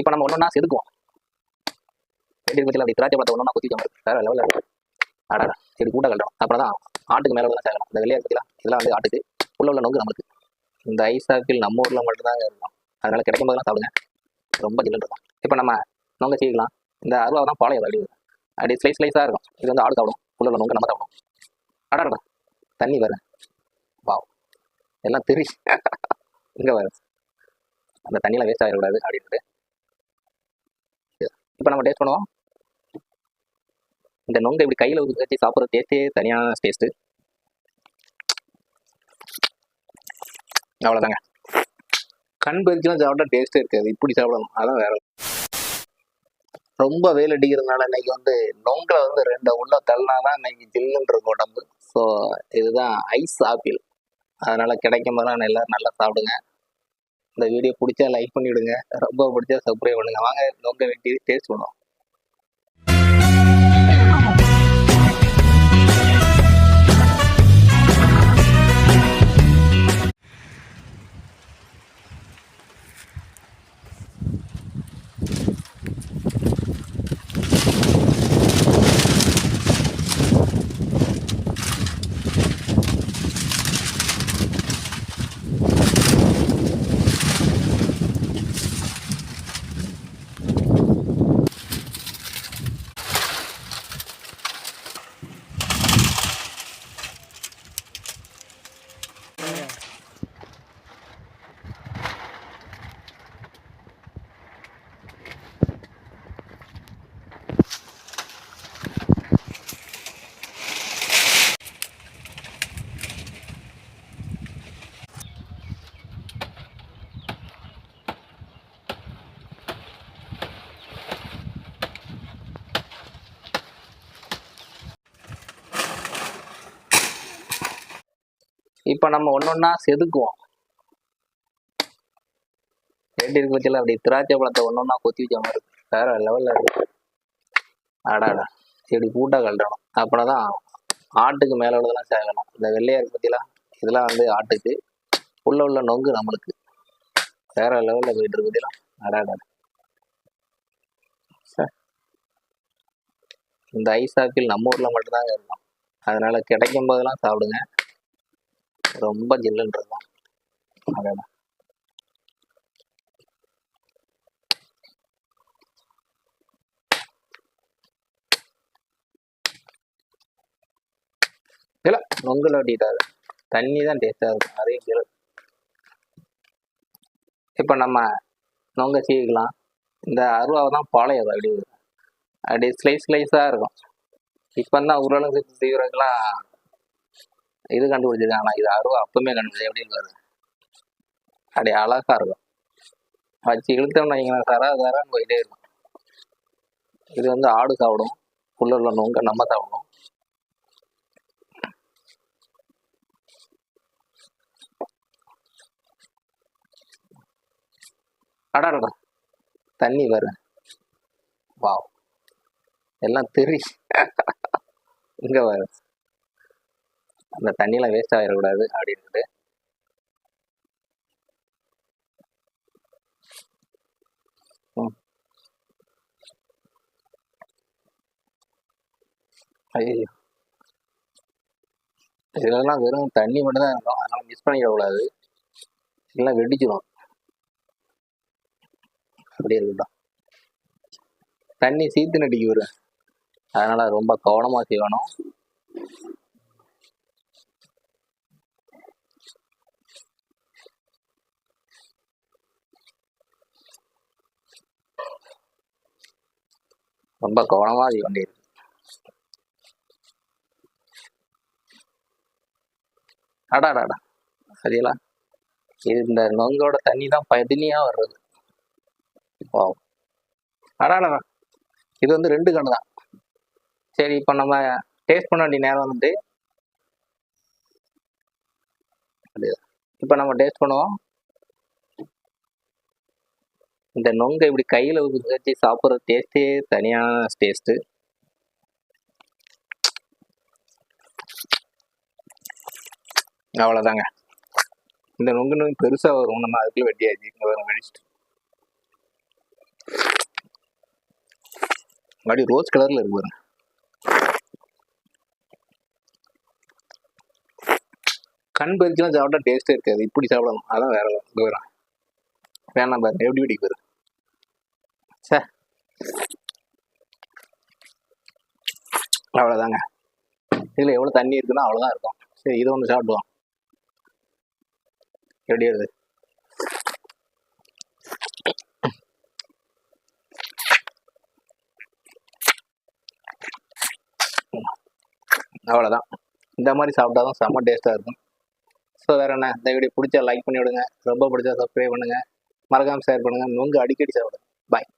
இப்போ நம்ம ஒன்றா செதுக்குவோம். ரெண்டு பற்றியில் அப்படி திராட்சை பழத்தை ஒன்றா குத்தி வேறு வேற லெவலில் ஆடாடா சரி கூட்ட கட்டணும் அப்புறம் தான் ஆட்டுக்கு மேலே தான் சேரணும் இந்த வெளியே பற்றிலாம் இதெல்லாம் வந்து ஆட்டுக்கு உள்ள உள்ள நோக்கு நம்மளுக்கு இந்த ஐஸ் ஆப்பிள் நம்ம ஊரில் மட்டும்தான் இருக்கும். அதனால கிடைக்கும் போதெல்லாம் சாப்பிடுங்க. ரொம்ப ஜில்லுன்னு இருக்கும். இப்போ நம்ம நோங்க சீக்கலாம் இந்த அருவா தான் பாளையம் அப்படி அப்படி ஸ்லைஸ் ஸ்லைஸாக இருக்கும். இது வந்து ஆடு சாப்பிடும். உள்ள உள்ள நோங்க நம்ம சாப்பிடும். அடாடா தண்ணி வேறு. வாவ். எல்லாம் தெரி. இங்கே வேறு அந்த தண்ணியில் வேஸ்ட் ஆகிடக்கூடாது அப்படின்ட்டு. இப்போ நம்ம டேஸ்ட் பண்ணுவோம். இந்த நொங்கை இப்படி கையில் வச்சு சாப்பிட்ற டேஸ்ட்டே தனியான டேஸ்ட்டு அவ்வளோதாங்க கண் பறிச்சுலாம் சாப்பிட்டா டேஸ்ட்டே இருக்காது. இப்படி சாப்பிடணும். அதான் வேற ரொம்ப வெயில் அடிக்கிறதுனால இன்னைக்கு வந்து நொங்கில் வந்து ரெண்டு உள்ள தள்ளினாதான் இன்னைக்கு ஜில்லுன்னு இருக்கும் உடம்பு. ஸோ இதுதான் ஐஸ் ஆப்பிள் அதனால் கிடைக்கும் போதெல்லாம் எல்லோரும் நல்லா சாப்பிடுங்க. இந்த வீடியோ பிடிச்சா லைக் பண்ணிவிடுங்க ரொம்ப பிடிச்சா சப்ஸ்கிரைப் பண்ணுங்க. வாங்க நொங்க வெட்டி டேஸ்ட் பண்ணுவோம் இப்போ நம்ம ஒன்றொன்னா செதுக்குவோம். ரெண்டு இருக்கு பற்றியில் அப்படி திராட்சை பழத்தை ஒன்றொன்னா கொத்தி வச்ச மாதிரி இருக்கு. வேற லெவலில் இருக்கு. ஆடாடா சரி கூட்டா கழட்டணும். அப்படின்னா தான் ஆட்டுக்கு மேலே உள்ளதெல்லாம் சேர்க்கணும் இந்த வெள்ளையா இருக்கு பற்றிலாம் இதெல்லாம் வந்து ஆட்டுக்கு. உள்ள உள்ள நொங்கு நம்மளுக்கு. வேற லெவலில் போயிட்டு இருக்கு பற்றிலாம் அடாடா சே. இந்த ஐஸ் ஆப்பிள் நம்ம ஊரில் மட்டும்தாங்க இருக்கும். அதனால கிடைக்கும் போதெல்லாம் சாப்பிடுங்க. ரொம்ப ஜில்லுன்னு இருக்கும். அடடா. இல்ல நொங்குல தண்ணி தான் டேஸ்டாக இருக்கும் நிறைய கேளு இப்போ நம்ம நொங்க சீவிக்கலாம். இந்த அருவாவை தான் பாளையம் அப்படி அப்படி ஸ்லைஸ் ஸ்லைஸாக இருக்கும். இப்போ தான் உருளை சீவுறதுக்கெல்லாம் இது கண்டுபிடிச்சிருக்காங்க. ஆனால் இது அருவா அப்பவுமே கண்டுபிடிச்சி எப்படி இருக்காரு அப்படி அழகா இருக்கும். வச்சு இழுத்தோம்னு வைங்களேன் சரா சரான்னு போயிட்டே இருக்கும். இது வந்து ஆடு சாப்பிடும். உள்ள உள்ள நம்ம சாப்பிடும் அடாடா தண்ணி வேறு வாவ். எல்லாம் தெரி. இங்க வேறு அந்த தண்ணியெல்லாம் வேஸ்ட் ஆகிடக்கூடாது அப்படின்ட்டு ஐயோ இதெல்லாம் வெறும் தண்ணி மட்டும் தான் இருக்கும். அதனால மிஸ் பண்ணிடக்கூடாது. இல்லை வெடிச்சிடும் அப்படி இருக்கட்டும். தண்ணி சீத்து நடிக்க வரும் அதனால ரொம்ப கவனமாக செய்யணும். ரொம்ப கவனமாக வண்டி இருக்கு அடாடாடா சரிங்களா இது இந்த நொங்கோட தண்ணி தான் பதினியாக வர்றது. ஓ அடாடா இது வந்து ரெண்டு கண்ணு தான். சரி இப்போ நம்ம டேஸ்ட் பண்ண வேண்டிய நேரம் வந்துட்டு. இப்போ நம்ம டேஸ்ட் பண்ணுவோம். இந்த நொங்கை இப்படி கையில் வச்சு சாப்பிட்ற டேஸ்ட்டே தனியான டேஸ்ட்டு அவ்வளோதாங்க இந்த நொங்கு நொங்கு பெருசாக வரும். நம்ம அதுக்குள்ளே வெட்டியாச்சு இங்கே வரும் வெடிச்சிட்டு. மறுபடி ரோஸ் கலரில் இருக்கு பாருங்க. கண் பறிச்சுலாம் சாப்பிட்டா டேஸ்ட்டே இருக்காது. இப்படி சாப்பிடணும். அதான் வேற level. வரும் வேணாம் பாருங்க. எப்படி வெடிக்கு பாருங்க அவ்வளோதாங்க இதில் எவ்வளோ தண்ணி இருக்குன்னா அவ்வளோதான் இருக்கும். சரி இதை ஒன்று சாப்பிடுவோம். எப்படி வருது? அவ்வளோதான் இந்த மாதிரி சாப்பிட்டா தான் செம்ம டேஸ்ட்டாக இருக்கும். ஸோ வேறு என்ன? இந்த வீடியோ பிடிச்சா லைக் பண்ணி விடுங்க ரொம்ப பிடிச்சா சப்ஸ்கிரைப் பண்ணுங்கள் மறக்காமல் ஷேர் பண்ணுங்கள் நொங்கு அடிக்கடி சாப்பிடுங்க. பாய்